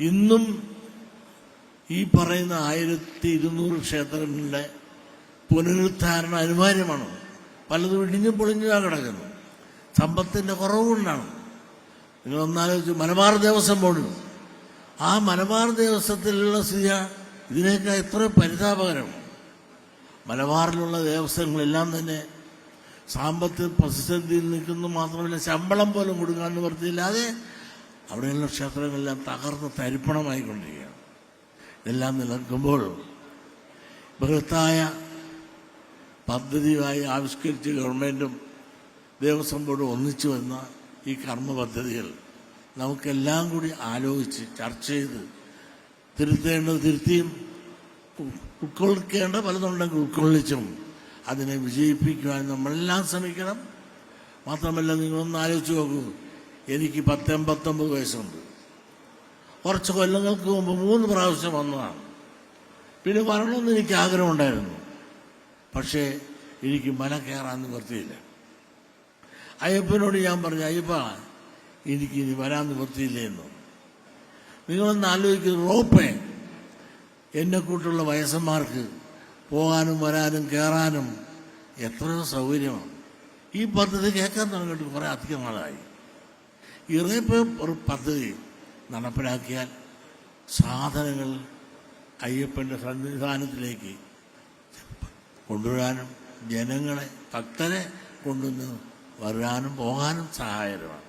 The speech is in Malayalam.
ഇന്നും ഈ പറയുന്ന ആയിരത്തി ഇരുന്നൂറ് ക്ഷേത്രങ്ങളുടെ പുനരുദ്ധാരണം അനിവാര്യമാണ്. പലതും ഇടിഞ്ഞു പൊളിഞ്ഞാ കിടക്കുന്നു. സമ്പത്തിന്റെ കുറവുകൊണ്ടാണ്. നിങ്ങൾ ഒന്നാലോചിച്ച് മലബാർ ദേവസ്വം ബോർഡ്. ആ മലബാർ ദേവസ്വത്തിലുള്ള സ്ഥിതി ഇതിനേക്കാൾ എത്ര പരിതാപകരം. മലബാറിലുള്ള ദേവസ്വങ്ങളെല്ലാം തന്നെ സാമ്പത്തിക പ്രതിസന്ധിയിൽ നിൽക്കുന്നു മാത്രമല്ല ശമ്പളം പോലും കൊടുക്കാൻ നിവർത്തിയില്ലാതെ അവിടെയുള്ള ക്ഷേത്രങ്ങളെല്ലാം തകർന്ന് തരിപ്പണമായിക്കൊണ്ടിരിക്കുകയാണ്. ഇതെല്ലാം നിലനിൽക്കുമ്പോൾ ബൃഹത്തായ പദ്ധതിയായി ആവിഷ്കരിച്ച് ഗവൺമെന്റും ദേവസ്വം ബോർഡും ഒന്നിച്ചു വന്ന ഈ കർമ്മ പദ്ധതികൾ നമുക്കെല്ലാം കൂടി ആലോചിച്ച് ചർച്ച ചെയ്ത് തിരുത്തേണ്ടത് തിരുത്തിയും ഉൾക്കൊള്ളിക്കേണ്ട പലതുണ്ടെങ്കിൽ ഉൾക്കൊള്ളിച്ചും അതിനെ വിജയിപ്പിക്കുവാൻ നമ്മളെല്ലാം ശ്രമിക്കണം. മാത്രമല്ല നിങ്ങളൊന്ന് ആലോചിച്ച് നോക്കൂ. എനിക്ക് പത്തൊമ്പത്തൊമ്പത് വയസ്സുണ്ട്. കുറച്ച് കൊല്ലങ്ങൾക്ക് മുമ്പ് മൂന്ന് പ്രാവശ്യം വന്നതാണ്. പിന്നെ വരണമെന്ന് എനിക്ക് ആഗ്രഹമുണ്ടായിരുന്നു. പക്ഷേ എനിക്ക് മല കയറാൻ നിവൃത്തിയില്ല അയ്യപ്പനോട് ഞാൻ പറഞ്ഞു അയ്യപ്പ എനിക്ക് ഇനി വരാൻ നിവൃത്തിയില്ല എന്ന് നിങ്ങളൊന്ന് ആലോചിക്കുന്നത് റോപ്പേ എന്നെ കൂട്ടുള്ള വയസ്സന്മാർക്ക് പോകാനും വരാനും കയറാനും എത്രയോ സൗകര്യമാണ്. ഈ പദ്ധതി കേൾക്കാൻ തുടങ്ങിയിട്ട് കുറേ അധികം നാളായി. ഈ റേപ്പ് ഒരു പദ്ധതി നടപ്പിലാക്കിയാൽ സാധനങ്ങൾ അയ്യപ്പന്റെ സന്നിധാനത്തിലേക്ക് കൊണ്ടുവരാനും ജനങ്ങളെ ഭക്തരെ കൊണ്ടുവന്ന് വരാനും പോകാനും സഹായകരമാണ്.